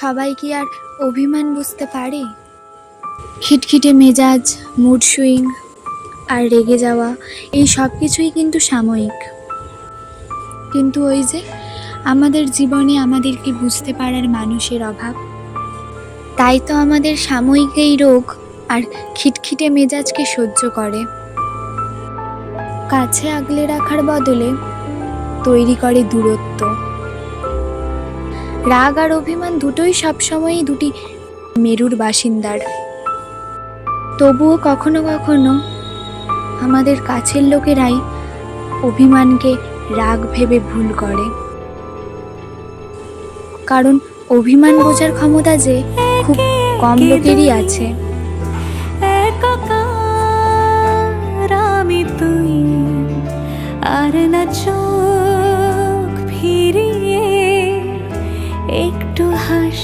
সবাই কি আর অভিমান বুঝতে পারে? খিটখিটে মেজাজ মুড সুইং আর রেগে যাওয়া, এই সব কিছুই কিন্তু সাময়িক। কিন্তু ওই যে আমাদের জীবনে আমাদেরকে বুঝতে পারার মানুষের অভাব, তাই তো আমাদের সাময়িক এই রোগ আর খিটখিটে মেজাজকে সহ্য করে। কাছে আগলে রাখার বদলে তৈরি করে দূরত্ব। রাগ আর অভিমান দুটোই সবসময়ই দুটি মেরুর বাসিন্দার। তবুও কখনো কখনো আমাদের কাছের লোকেরাই অভিমানকে রাগ ভেবে ভুল করে। কারণ অভিমান বোঝার ক্ষমতা যে খুব কম লোকেরই আছে। আর না একটু হাস